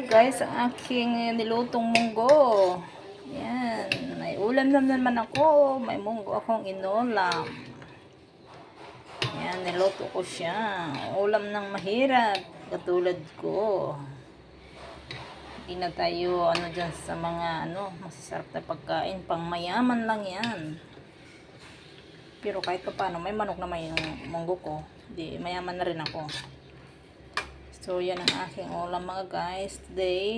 na guys ang aking nilutong munggo. Yan. May ulam na naman ako. May munggo akong inolam. Yan, niluto ko siya. Ulam ng mahirap. Katulad ko. Hindi na tayo ano dyan sa mga ano, masasarap na pagkain. Pang mayaman lang yan. Pero kahit pa paano, may manok naman yung munggo ko. Di, mayaman na rin ako. So, yan ang aking ulam mga guys today.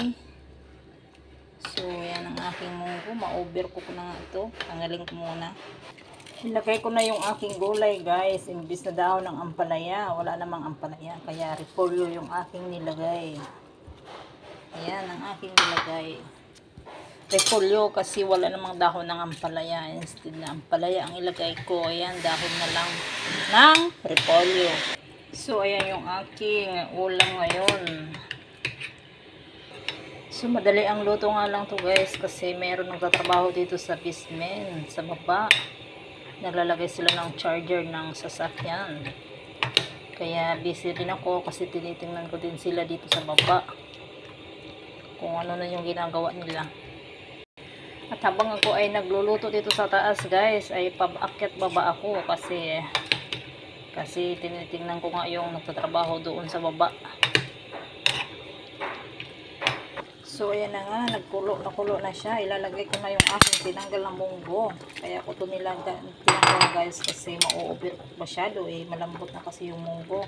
So, yan ang aking munggo. Ma-over ko na nga ito. Tanggalin ko muna. Ilagay ko na yung aking gulay guys. Imbis na daw ng ampalaya. Wala namang ampalaya. Kaya repolyo yung aking nilagay. Ayan ang aking nilagay. Repolyo kasi wala namang dahon ng ampalaya. Instead na ampalaya ang ilagay ko. Ayan, dahon na lang ng repolyo. So, ayan yung aking ulam ngayon. So, madali ang luto nga lang to guys kasi meron nagtatrabaho dito sa basement, sa baba. Nalalagay sila ng charger ng sasakyan. Kaya busy din ako kasi tinitingnan ko din sila dito sa baba. Kung ano na yung ginagawa nila. At habang ako ay nagluluto dito sa taas guys, ay pabaakyat baba ako kasi kasi tinitingnan ko nga yung nagtatrabaho doon sa baba. So, ayan na nga. Nagkulo na kulo na siya. Ilalagay ko na yung aking tinanggal na munggo. Kaya ko ito tinanggal guys kasi mauubir masyado eh. Malambot na kasi yung munggo.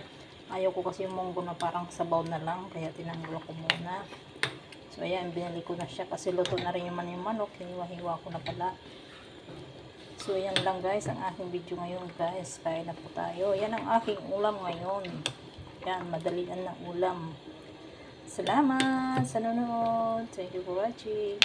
Ayaw ko kasi yung munggo na parang sabaw na lang. Kaya tinanggal ko muna. So, ayan. Binili ko na siya kasi luto na rin yung manok. Hiniwa-hiwa ko na pala. So, yan lang guys, ang aking video ngayon guys. Kaya na po tayo. Yan ang aking ulam ngayon. Yan, madalian na ulam. Salamat sa nanonood. Thank you for watching.